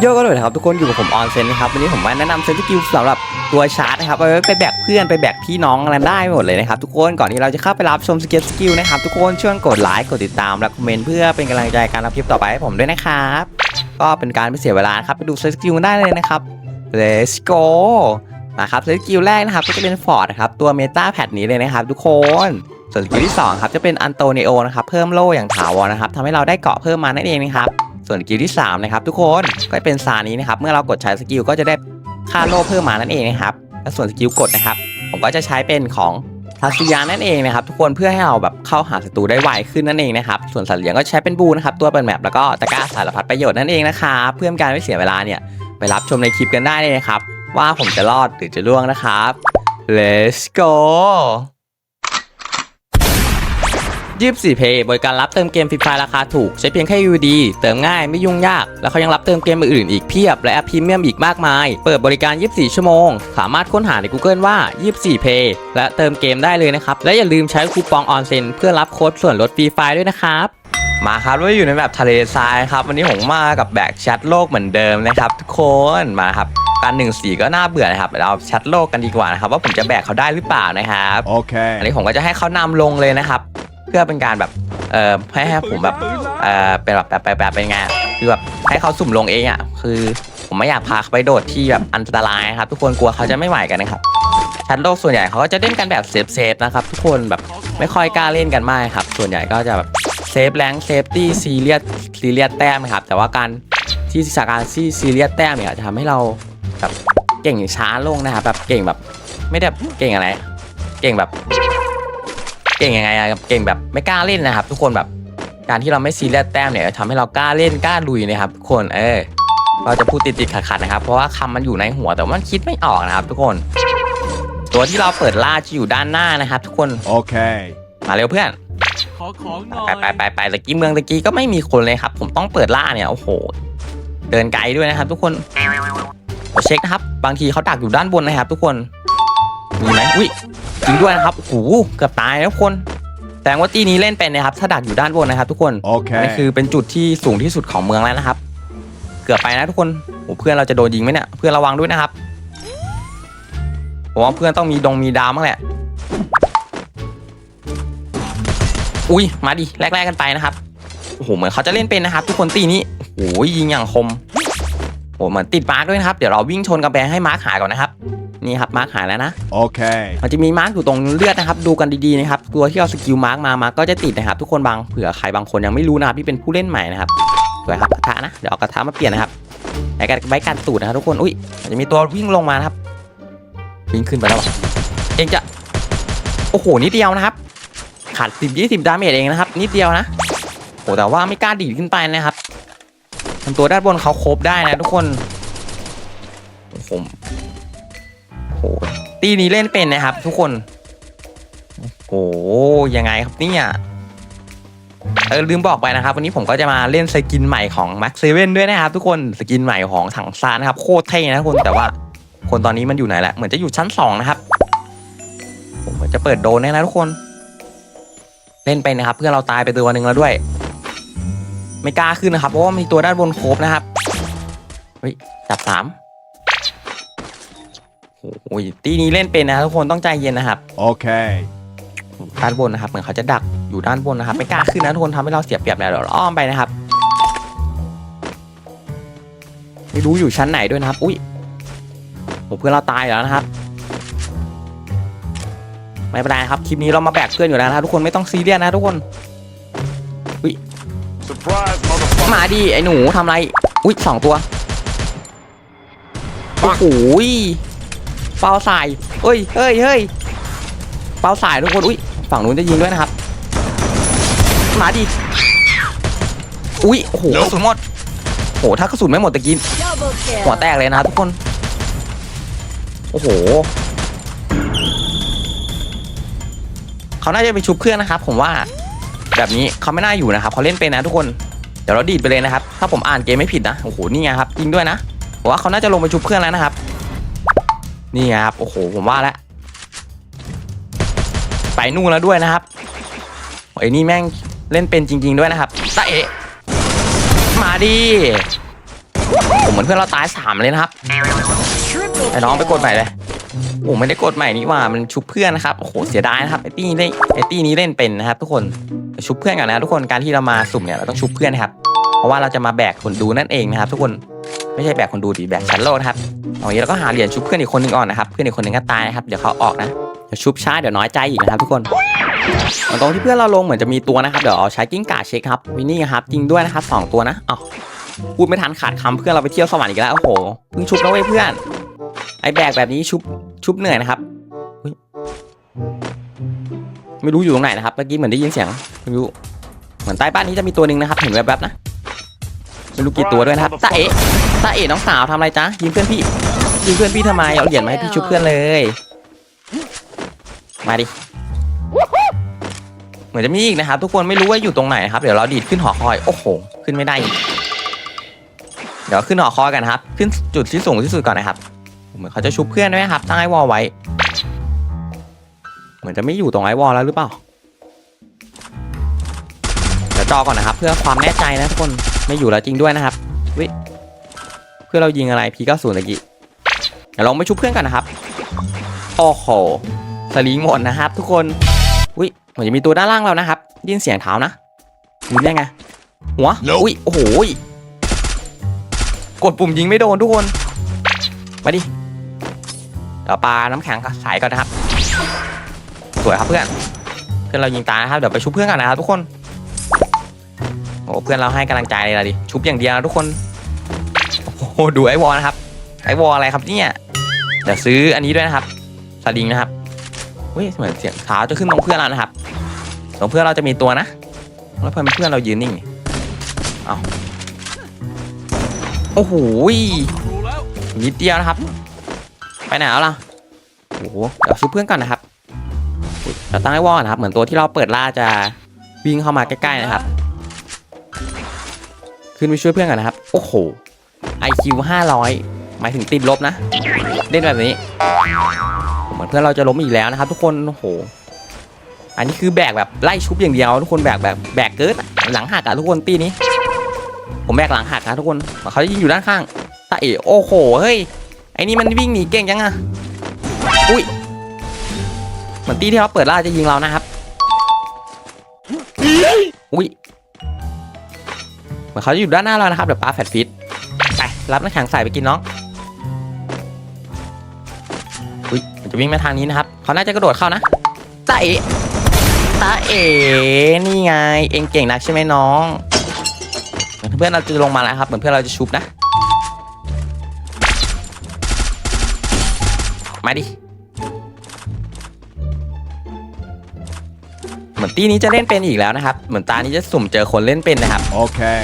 โยกก็เลยนะครับทุกคนอยู่กับผมออนเซนนะครับวันนี้ผมมาแนะนำเซนสกิลสำหรับตัวชาร์จนะครับเอาไว้ไปแบกเพื่อนไปแบกพี่น้องอะไรได้หมดเลยนะครับทุกคนก่อนที่เราจะเข้าไปรับชมสเก็ตสกิลนะครับทุกคนช่วยกดไลค์กดติดตามและคอมเมนต์เพื่อเป็นกำลังใจการรับคลิปต่อไปให้ผมด้วยนะครับก็เป็นการไม่เสียเวลาครับไปดูเซนสกิลได้เลยนะครับ let's go นะครับสกิลแรกนะครับก็จะเป็นฟอร์ดครับตัวเมตาแพดนี้เลยนะครับทุกคนส่วนสกิลที่2ครับจะเป็นอันโตเนโอนะครับเพิ่มโล่อย่างถาวรนะครับทำให้เราได้เกาะเพิ่มมานั่นเองนะครับ ส่วนสกิลที่3นะครับทุกคนก็เป็นซานี้นะครับเมื่อเรากดใช้สกิลก็จะได้ค่าโล่เพิ่มมานั่นเองนะครับและส่วนสกิลกดนะครับ ผมก็จะใช้เป็นของทัศยานั่นเองนะครับทุกคนเพื่อให้เราแบบเข้าหาศัตรูได้ไวขึ้นนั่นเองนะครับส่วนสัตว์เลี้ยงก็ใช้เป็นบูนะครับตัวเปิดแมปแล้วก็ตะกร้าสารพัดประโยชน์นั่นเองนะครับเพื่อการไม่เสียเวลาเนี่ยไปรับชมในคลิปกันได้เลยนะครับว่าผมจะรอดหรือจะล่วงนะครับ let's go 24เพย์บริการรับเติมเกมฟรีไฟราคาถูก ใช้เพียงแค่ UD เติมง่ายไม่ยุ่งยาก แล้วเขายังรับเติมเกมอื่นๆอีกเพียบ และแอปพรีเมียมอีกมากมาย เปิดบริการ 24 ชั่วโมง สามารถค้นหาใน Google ว่า 24 Pay และเติมเกมได้เลยนะครับ และอย่าลืมใช้คูปองออนเซนเพื่อรับโค้ดส่วนลดฟรีไฟด้วยนะครับมาครับเราอยู่ในแบบทะเลทรายครับ วันนี้ผมมากับแบกแชทโลกเหมือนเดิมนะครับ ทุกคนมาครับการหนึ่งสีก็น่าเบื่อนะครับเราแชทโลกกันดีกว่านะครับว่าผมจะแบกเขาได้หรือเปล่านะครับ Okay. อันนี้ผมก็จะให้เขานำลงเลยนะครับ เพื่อเป็นการแบบเอ่อให้ให้ผมแบบเอ่อเป็นแบบแบบแบบแบบเป็นไงอะคือแบบให้เขาสุ่มลงเองอะคือผมไม่อยากพาเขาไปโดดที่แบบอันตรายครับทุกคนกลัวเขาจะไม่ไหวกันนะครับชั้นโลกส่วนใหญ่เขาก็จะเล่นกันแบบเซฟเซฟนะครับทุกคนแบบไม่ค่อยกล้าเล่นกันมากครับส่วนใหญ่ก็จะแบบเซฟแรงเซฟตี้ซีเรียสซีเรียสแต้มนะครับแต่ว่าการที่สาการที่ซีเรียสแต้มเนี่ยจะทำให้เราแบบเก่งช้าลงนะครับแบบเก่งแบบไม่ได้เก่งอะไร เก่งแบบ เก่งยังไงอะเก่งแบบไม่กล้าเล่นนะครับ ทุกคนแบบการที่เราไม่ซีเรียสแต้มเนี่ยทำให้เรากล้าเล่นกล้าลุยนะครับทุกคนเออเราจะพูดติดติดขัดขัดๆนะครับ เพราะว่าคำมันอยู่ในหัวแต่ว่ามันคิดไม่ออกนะครับ ทุกคน ตัวที่เราเปิดล่าจะอยู่ด้านหน้านะครับ ทุกคน Okay. มาเร็วเพื่อนขอของหน่อไปยไปไปไปตะกี้เมืองตะกี้ก็ไม่มีคนเลยครับ ผมต้องเปิดล่าเนี่ยโอ้โห เดินไกลด้วยนะครับ ทุกคนขอเช็คนะครับ บางทีเขาดักอยู่ด้านบนนะครับ ทุกคน มีไหมอุ้ยจริงด้วยนะครับโอ้โหเกือบตายแล้วทุกคนแสดงว่าตีนี้เล่นเป็นนะครับ ถ้าดักอยู่ด้านบนนะครับ ทุกคนนี่คือ Okay. เป็นจุดที่สูงที่สุดของเมืองแล้วนะครับ เกือบไปนะทุกคนโอ้เพื่อนเราจะโดนยิงไหมเนี่ยเพื่อนระวังด้วยนะครับผมว่าเพื่อนต้องมีดงมีดาวมั้งแหละอุ้ยมาดิแลกๆกันไปนะครับโอ้โหเหมือนเขาจะเล่นเป็นนะครับ ทุกคนตีนี้โอ้โหยิงอย่างคม โอ้โหเหมือนติดมาร์กด้วยนะครับ เดี๋ยวเราวิ่งชนกำแพงให้มาร์กหายก่อนนะครับ นี่ครับมาร์กหายแล้วนะ Okay. มันจะมีมาร์กอยู่ตรงเลือดนะครับ ดูกันดีๆนะครับ ตัวที่เอาสกิลมาร์กมา มาร์กก็จะติดนะครับ ทุกคนบางเผื่อใครบางคนยังไม่รู้นะครับที่เป็นผู้เล่นใหม่นะครับสวยครับกระทะนะ เดี๋ยวเอากระทะมาเปลี่ยนนะครับไอ้กันไว้กันตูดนะครับทุกคน อุ้ยมันจะมีตัววิ่งลงมานะครับ วิ่งขึ้นไปแล้วเองจะ โอ้โหนิดเดียวนะครับ ขาดสิบยี่สิบดาเมจเองนะครับ นิดเดียวนะโอ้แต่ว่าไม่กล้าดีดขึ้นไปนะครับ ทำตัวด้านบนเขาครบได้นะทุกคนโอ้โหตีนี้เล่นเป็นนะครับ ทุกคนโอ้โหยังไงครับเนี่ยเออลืมบอกไปนะครับ วันนี้ผมก็จะมาเล่นสกินใหม่ของแม็กเซเว่นด้วยนะครับ ทุกคนสกินใหม่ของถังซานนะครับโคตรเท่นะทุกคนแต่ว่าคนตอนนี้มันอยู่ไหนละเหมือนจะอยู่ชั้นสองนะครับ ผมเหมือนจะเปิดโดนแน่นะทุกคน เล่นไปนะครับ เพื่อนเราตายไปตัวหนึ่งแล้วด้วย ไม่กล้าขึ้นนะครับ เพราะว่ามีตัวด้านบนโครบนะครับ เฮ้ยจับสามโอ้ยตีนี้เล่นเป็นนะครับทุกคนต้องใจเย็นนะครับ Okay. ด้านบนนะครับ เหมือนเขาจะดักอยู่ด้านบนนะครับ ไม่กล้าขึ้นนะทุกคนทำให้เราเสียเปรียบเนี่ยเดี๋ยวเราอ้อมไปนะครับไม่รู้อยู่ชั้นไหนด้วยนะครับ อุ้ยโอ้เพื่อนเราตายแล้วนะครับ ไม่เป็นไรครับ คลิปนี้เรามาแบกเพื่อนอยู่แล้วนะครับทุกคนไม่ต้องซีเรียสนะทุกคน Surprise, motherfucker. มาดิไอ้หนูทำอะไร อุ้ยสองตัว โอ้โหยเป้าสายเฮ้ยเฮ้ยเฮ้ยเป้าสายทุกคน อุ้ยฝั่งนู้นจะยิงด้วยนะครับ มาดิ อุ้ยโอ้โหกระสุนหมดโอ้โหถ้ากระสุนไม่หมดตะกี้ Double kill. หัวแตกเลยนะครับทุกคน โอ้โหเขาน่าจะไปชุบเพื่อนนะครับ ผมว่า แบบนี้เขาไม่น่าอยู่นะครับเขาเล่นเป็นนะทุกคนเดี๋ยวเราดีดไปเลยนะครับ ถ้าผมอ่านเกมไม่ผิดนะโอ้โหนี่ไงครับยิงด้วยนะผมว่าเขาน่าจะลงไปชุบเพื่อนแล้วนะครับ นี่ไงครับโอ้โหผมว่าแล้วไปนู่นแล้วด้วยนะครับไอ้นี่แม่งเล่นเป็นจริง ๆด้วยนะครับตาเอะมาดิผมเหมือนเพื่อนเราตายสามเลยนะครับไอ้น้องไปกดใหม่เลย โอ้ไม่ได้กดใหม่นี่ว่ามันชุบเพื่อนนะครับโอ้โหเสียดายนะครับไอตี้นี้เล่นไอตี้นี้เล่นเป็นนะครับ ทุกคนชุบเพื่อนกันนะทุกคนการที่เรามาสุ่มเนี่ยเราต้องชุบเพื่อนนะครับ เพราะว่าเราจะมาแบกคนดูนั่นเองนะครับ ทุกคนไม่ใช่แบกคนดูดิแบกชั้นโลกนะครับเอางี้เราก็หาเหรียญชุบเพื่อนอีกคนหนึ่งก่อนนะครับเพื่อนอีกคนหนึ่งก็ตายนะครับเดี๋ยวเขาออกนะเดี๋ยวชุบช้าเดี๋ยวน้อยใจอีกนะครับทุกคนตรงที่เพื่อนเราลงเหมือนจะมีตัวนะครับเดี๋ยวเอาใช้กิ้งก่าเช็คครับวินนี่ครับจริงด้วยนะครับสองตัวนะอ้าว พูดไม่ทันขาดคำเพื่อนเราไปเที่ยวสวรรค์อีกแล้วโอ้โหเพิ่งชุบแล้วเว้ยเพื่อน ไอ้แบกแบบนี้ชุบชุบเหนื่อยนะครับไม่รู้อยู่ตรงไหนนะครับเมื่อกี้เหมือนได้ยินเสียงไม่รู้เหมือนใต้บ้านนี้จะมีตัวหนึ่งนะครับ เห็นแวบๆนะไม่รู้กี่ตัวด้วยนะครับตาเอ๋ตาเอ๋น้องสาวทำอะไรจ๊ะยิงเพื่อนพี่ยิงเพื่อนพี่ทำไมเอาเหรียญมาให้พี่ชุบเพื่อนเลย มาดิเหมือนจะมีอีกนะครับ ทุกคนไม่รู้ว่าอยู่ตรงไหนนะครับ เดี๋ยวเราดีดขึ้นหอคอย โอ้โห ขึ้นไม่ได้ เดี๋ยวขึ้นหอคอยกันครับ ขึ้นจุดที่สูงที่สุดก่อนนะครับ เหมือนเขาจะชุบเพื่อนด้วยนะครับ ตั้งไอวอลไว้ เหมือนจะไม่อยู่ตรงไอวอลแล้วหรือเปล่า เดี๋ยวจอก่อนนะครับ เพื่อความแน่ใจนะทุกคน ไม่อยู่แล้วจริงด้วยนะครับวิเพื่อเรายิงอะไรพีเก้าศูนย์ตะกี้เดี๋ยวลองไปชุบเพื่อนกันนะครับ โอ้โห สลิงหมดนะครับ ทุกคนอุ้ยเหมือนจะมีตัวด้านล่างเรานะครับ ยินเสียงเท้านะยิงได้ไง หัว อุ้ย โอ้โหย กดปุ่มยิงไม่โดนทุกคน มาดิเดี๋ยวปลาน้ำแข็งใส่ก่อนนะครับ สวยครับเพื่อน เพื่อนเรายิงตายนะครับเดี๋ยวไปชุบเพื่อนกันนะครับทุกคนโอ้เพื่อนเราให้กำลังใจเลยละดิชุบอย่างเดียวทุกคนโอ้โหดูไอวอลนะครับไอวอลอะไรครับเนี่ยเดี๋ยวซื้ออันนี้ด้วยนะครับสลิงนะครับเฮ้ยเหมือนเสียงเท้าจะขึ้นตรงเพื่อนเรานะครับตรงเพื่อนเราจะมีตัวนะแล้วเพื่อนเพื่อนเรายืนนิ่งเอา โอ้โหยนิดเดียวนะครับ ไปไหนแล้วล่ะโอ้โหเดี๋ยวชุบเพื่อนก่อนนะครับเดี๋ยวตั้งไอ้วอลนะครับ เหมือนตัวที่เราเปิดล่าจะวิ่งเข้ามาใกล้ๆนะครับ ขึ้นไปช่วยเพื่อนกันนะครับ โอ้โห IQ 500 หมายถึงติดลบนะ เล่นแบบนี้ เหมือนเพื่อนเราจะล้มอีกแล้วนะครับ ทุกคน โอ้โห อันนี้คือแบกแบบไล่ชุบอย่างเดียว ทุกคนแบกแบบแบกเกิดหลังหักอะทุกคนตีนี้ ผมแบกหลังหักนะทุกคนเขาจะยิงอยู่ด้านข้างตาเอ๋โอ้โหเฮ้ยไอ้นี่มันวิ่งหนีเก่งจังอะอุ้ยเหมือนตีที่เขาเปิดล่าจะยิงเรานะครับอุ้ยเหมือนเขาจะอยู่ด้านหน้าเรานะครับเดี๋ยวปาแฟดฟิตไปรับน้ำแข็งใส่ไปกินน้องอุ้ยมันจะวิ่งมาทางนี้นะครับเขาน่าจะกระโดดเข้านะตาเอ๋ตาเอ๋นี่ไง เองเก่งนักใช่ไหมน้อง เหมือนเพื่อนเราจะลงมาแล้วครับเหมือนเพื่อนเราจะชุบนะ มาดิ เหมือนตีนี้จะเล่นเป็นอีกแล้วนะครับ เหมือนตานี้จะสุ่มเจอคนเล่นเป็นนะครับ Okay.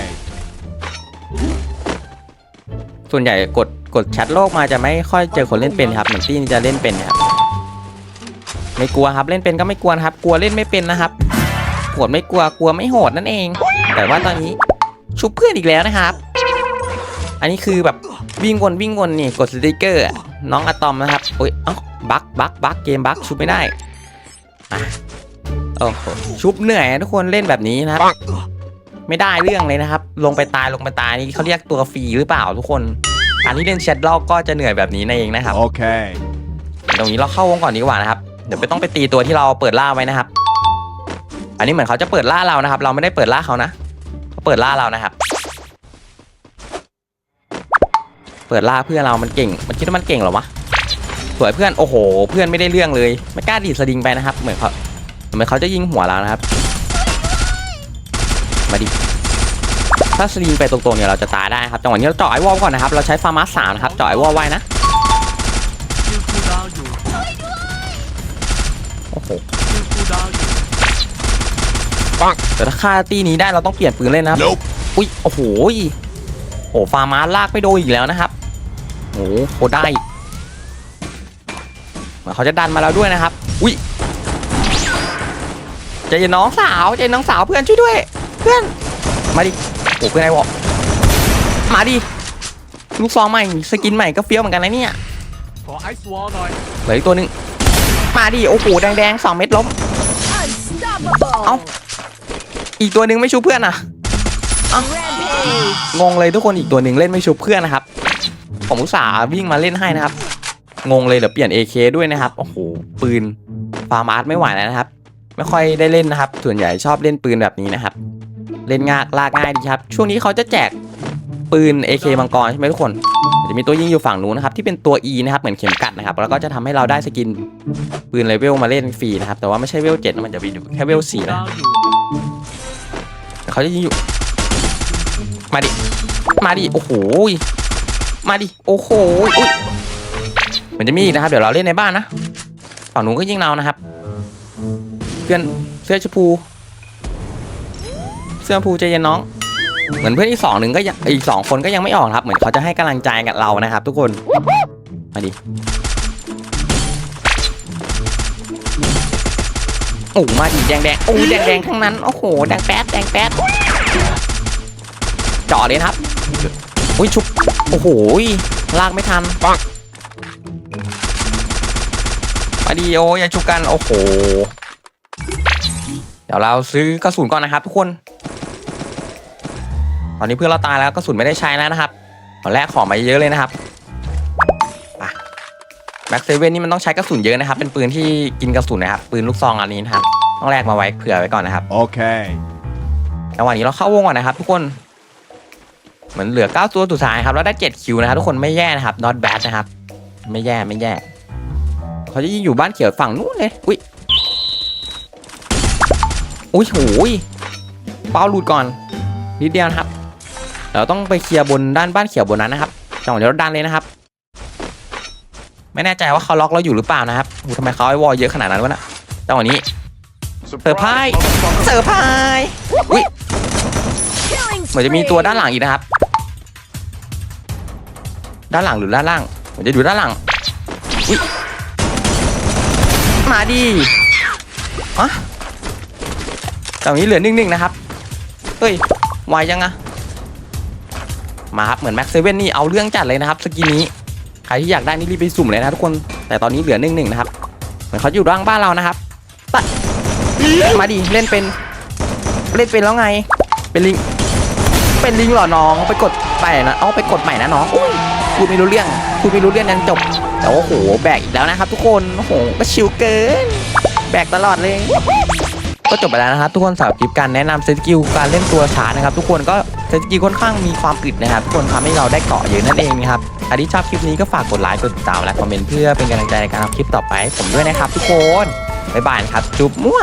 ส่วนใหญ่กดกดแชทโลกมาจะไม่ค่อยเจอคนเล่นเป็นครับ เหมือนตีนี้จะเล่นเป็นนะครับ ไม่กลัวครับเล่นเป็นก็ไม่กลัวนะครับ กลัวเล่นไม่เป็นนะครับโหดไม่กลัวกลัวไม่โหดนั่นเอง แต่ว่าตอนนี้ ชุบเพื่อนอีกแล้วนะครับ อันนี้คือแบบวิ่งวนวิ่งวนนี่กดสติกเกอร์อะน้องอะตอมนะครับโอ้ยเอ้าบักบักบักเกมบักชุบไม่ได้อะโอ้โหชุบเหนื่อยอะทุกคนเล่นแบบนี้นะครับ ไม่ได้เรื่องเลยนะครับ ลงไปตายลงไปตายนี่เขาเรียกตัวฟรีหรือเปล่าทุกคนอันที่เล่นแชทลอกก็จะเหนื่อยแบบนี้นั่นเองนะครับ Okay. ตรงนี้เราเข้าวงก่อนดีกว่านะครับเดี๋ยวไม่ต้องไปตีตัวที่เราเปิดล่าไว้นะครับ อันนี้เหมือนเขาจะเปิดล่าเรานะครับ เราไม่ได้เปิดล่าเขานะ เขาเปิดล่าเรานะครับ เปิดล่าเพื่อนเรามันเก่ง มันคิดว่ามันเก่งเหรอวะสวยเพื่อน โอ้โห เพื่อนไม่ได้เรื่องเลย ไม่กล้าดีดสลิงไปนะครับ เหมือนเขาเหมือนเขาจะยิงหัวเรานะครับ มาดิ ถ้าสลิงไปตรงๆเนี่ยเราจะตายได้ครับ จังหวะนี้เราเจาะไอวอลก่อนนะครับ เราใช้ฟาร์มาสสามนะครับ เจาะไอวอลไว้นะคิวคูลดาวน์อยู่โอ้โห คิวคูลดาวน์อยู่ แต่ถ้าฆ่าตีนี้ได้เราต้องเปลี่ยนปืนเล่นนะครับ Nope. อุ้ยโอ้โหยโอ้ฟาร์มาลากไปโดนอีกแล้วนะครับโอ้โหโคตรได้เหมือนเขาจะดันมาแล้วด้วยนะครับ อุ้ยใจเย็นน้องสาวใจเย็นน้องสาวเพื่อนช่วยด้วย เพื่อนมาดิโอ้เพื่อนไอ้วะมาดิลูกซองใหม่สกินใหม่ก็เฟี้ยวเหมือนกันนะเนี่ยขอไอซ์วอลหน่อยเหลืออีกตัวหนึงมาดิโอ้โหแดงๆสองเม็ดล้ม Unstoppable! เอ้า อีกตัวหนึ่งไม่ชูเพื่อนอะ Rampage! งงเลยทุกคนอีกตัวหนึ่งเล่นไม่ชุบเพื่อนนะครับผมอุตส่าห์วิ่งมาเล่นให้นะครับ งงเลยเดี๋ยวเปลี่ยน AK ด้วยนะครับโอ้โหปืนฟาร์มาร์ทไม่ไหวแล้วนะครับ ไม่ค่อยได้เล่นนะครับ ส่วนใหญ่ชอบเล่นปืนแบบนี้นะครับ เล่นง่ายลากง่ายดีครับ ช่วงนี้เขาจะแจกปืน AK มังกรใช่ไหมทุกคนจะมีตัวยิงอยู่ฝั่งนู้นนะครับที่เป็นตัว E นะครับเหมือนเข็มกัดนะครับแล้วก็จะทำให้เราได้สกินปืนเลเวลมาเล่นฟรีนะครับแต่ว่าไม่ใช่เวล7นะมันจะมีอยู่แค่เวล4นะดาวอยู่ เขาจะยิงอยู่ มาดิ มาดิ โอ้โห มาดิ โอ้โหเหมือนจะมีนะครับ เดี๋ยวเราเล่นในบ้านนะ ฝั่งนู้นก็ยิงเรานะครับ เพื่อนเสื้อชมพู เสื้อชมพูใจเย็นน้อง เหมือนเพื่อนอีกสองหนึ่งก็ยังอีกสองคนก็ยังไม่ออกครับ เหมือนเขาจะให้กำลังใจกับเรานะครับ ทุกคน มาดิ โอ้มาดิแดงแดงโอ้แดงแดงทั้งนั้นโอ้โหแดงแป๊ดแดงแป๊ดเจาะเลยครับอุ้ยชุบโอ้โหลากไม่ทันปังมาดีโออย่าชุบกันโอ้โหเดี๋ยวเราซื้อกระสุนก่อนนะครับ ทุกคน ตอนนี้เพื่อนเราตายแล้วกระสุนไม่ได้ใช้แล้วนะครับตอนแรกของมาเยอะเลยนะครับ ม็กเซเว่นนี่มันต้องใช้กระสุนเยอะนะครับ เป็นปืนที่กินกระสุนนะครับ ปืนลูกซองอันนี้นะครับ ต้องแลกมาไว้เผื่อไว้ก่อนนะครับ Okay. จังหวะนี้เราเข้าวงก่อนนะครับ ทุกคน เหมือนเหลือ 9 ตัวสุดท้ายครับ แล้วได้ 7 คิวนะครับ ทุกคนไม่แย่นะครับ not bad นะครับ ไม่แย่ไม่แย่ เขาจะยิงอยู่บ้านเขียวฝั่งนู้นเลย อุ้ย อุ้ยโหยเป้าหลุดก่อน นิดเดียวนะครับ เราต้องไปเคลียร์บนด้านบ้านเขียวบนนั้นนะครับจังหวะนี้เราดันเลยนะครับ ไม่แน่ใจว่าเขาล็อกเราอยู่หรือเปล่านะครับอู้ทำไมเขาไอ้วอลเยอะขนาดนั้นวะน่ะจังหวะนี้เซอร์ไพรส์เซอร์ไพรส์อุ้ย Killing เหมือนจะมีตัวด้านหลังอีกนะครับ ด้านหลังหรือด้านล่างเหมือนจะอยู่ด้านหลังอุ๊ยมาดิอะตรงนี้เหลือนิ่งๆนะครับ เฮ้ย ไวยังอะมาครับ เหมือนแม็กเซเว่นนี่เอาเรื่องจัดเลยนะครับสกินนี้ ใครที่อยากได้นี่รีบไปสุ่มเลยนะทุกคนแต่ตอนนี้เหลือหนิ่งๆนะครับเหมือนเขาอยู่ร่างบ้านเรานะครับตัดมาดิเล่นเป็นเล่นเป็นแล้วไง เป็นลิงเป็นลิงเหรอน้องไปกดไปนะเอาไปกดใหม่นะน้องอุ้ยพูดไม่รู้เรื่องพูดไม่รู้เรื่องยันจบ แต่ว่าโหแบกอีกแล้วนะครับ ทุกคนโอ้โหก็ชิวเกิน แบกตลอดเลยก็จบไปแล้วนะครับทุกคนสำหรับคลิปการแนะนำเซตสกิลการเล่นตัวช้านะครับ ทุกคนก็ สกิลค่อนข้างมีความอึดนะครับทุกคนทำให้เราได้เกาะเยอะนั่นเองนะครับใครที่ชอบคลิปนี้ก็ฝากกดไลค์กดติดตามและคอมเมนต์เพื่อเป็นกำลังใจในการทำคลิปต่อไปให้ผมด้วยนะครับทุกคนบ๊ายบายครับจุ๊บมั่ว